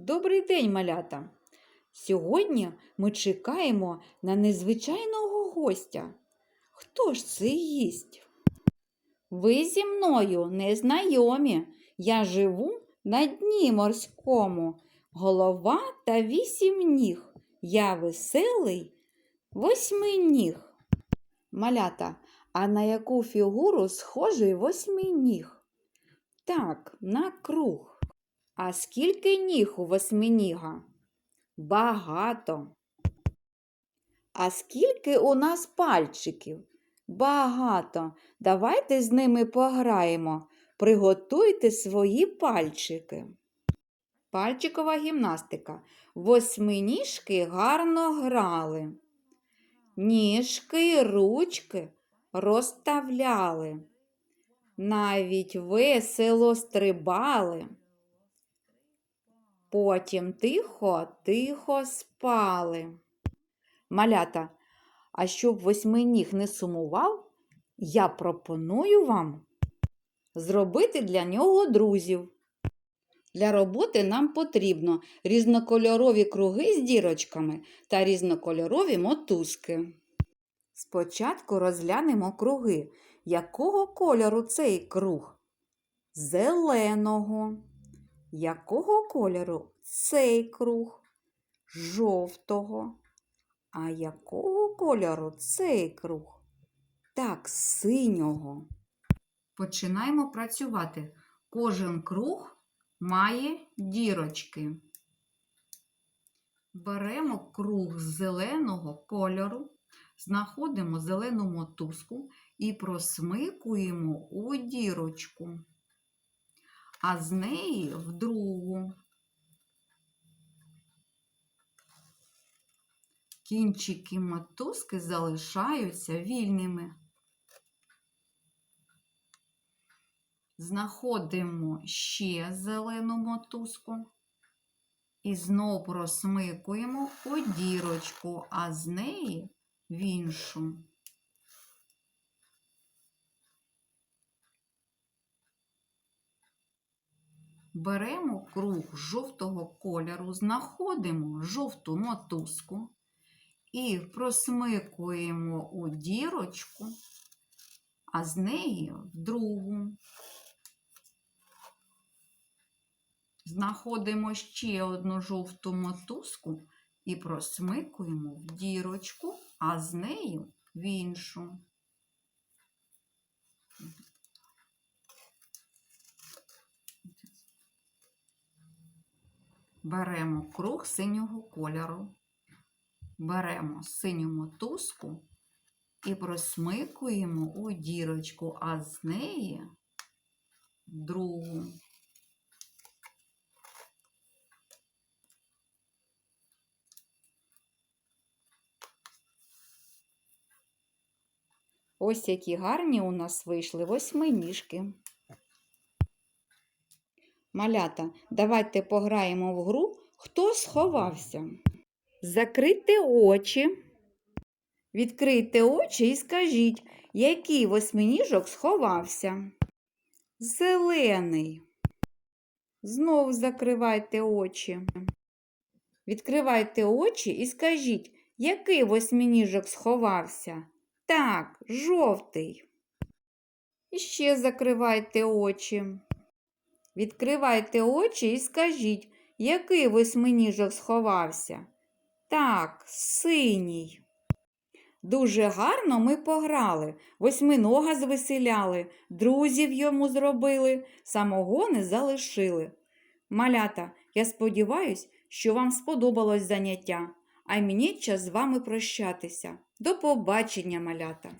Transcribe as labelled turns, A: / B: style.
A: Добрий день, малята! Сьогодні ми чекаємо на незвичайного гостя. Хто ж це їсть? Ви зі мною не знайомі. Я живу на дні морському. Голова та вісім ніг. Я веселий восьминіг. Малята, а на яку фігуру схожий восьминіг? Так, на круг. А скільки ніг у восьминіга? Багато. А скільки у нас пальчиків? Багато. Давайте з ними пограємо. Приготуйте свої пальчики. Пальчикова гімнастика. Восьминіжки гарно грали. Ніжки ручки розставляли. Навіть весело стрибали. Потім тихо, тихо спали. Малята, а щоб восьминіг не сумував, я пропоную вам зробити для нього друзів. Для роботи нам потрібно різнокольорові круги з дірочками та різнокольорові мотузки. Спочатку розглянемо круги. Якого кольору цей круг? Зеленого. Якого кольору цей круг? Жовтого. А якого кольору цей круг? Так, синього. Починаємо працювати. Кожен круг має дірочки. Беремо круг зеленого кольору, знаходимо зелену мотузку і просмикуємо у дірочку, а з неї в другу. Кінчики мотузки залишаються вільними. Знаходимо ще зелену мотузку і знову просмикуємо у дірочку, а з неї в іншу. Беремо круг жовтого кольору, знаходимо жовту мотузку і просмикуємо у дірочку, а з неї в другу. Знаходимо ще одну жовту мотузку і просмикуємо в дірочку, а з нею в іншу. Беремо круг синього кольору, беремо синю мотузку і просмикуємо у дірочку, а з неї другу. Ось які гарні у нас вийшли восьминіжки. Малята, давайте пограємо в гру Хто сховався? Закрийте очі. Відкрийте очі і скажіть, який восьминіжок сховався. Зелений. Знов закривайте очі. Відкривайте очі і скажіть, який восьминіжок сховався. Так, жовтий. І ще закривайте очі. Відкривайте очі і скажіть, який восьминіжок сховався. Так, синій. Дуже гарно ми пограли, восьминога звеселяли, друзів йому зробили, самого не залишили. Малята, я сподіваюсь, що вам сподобалось заняття, а мені час з вами прощатися. До побачення, малята!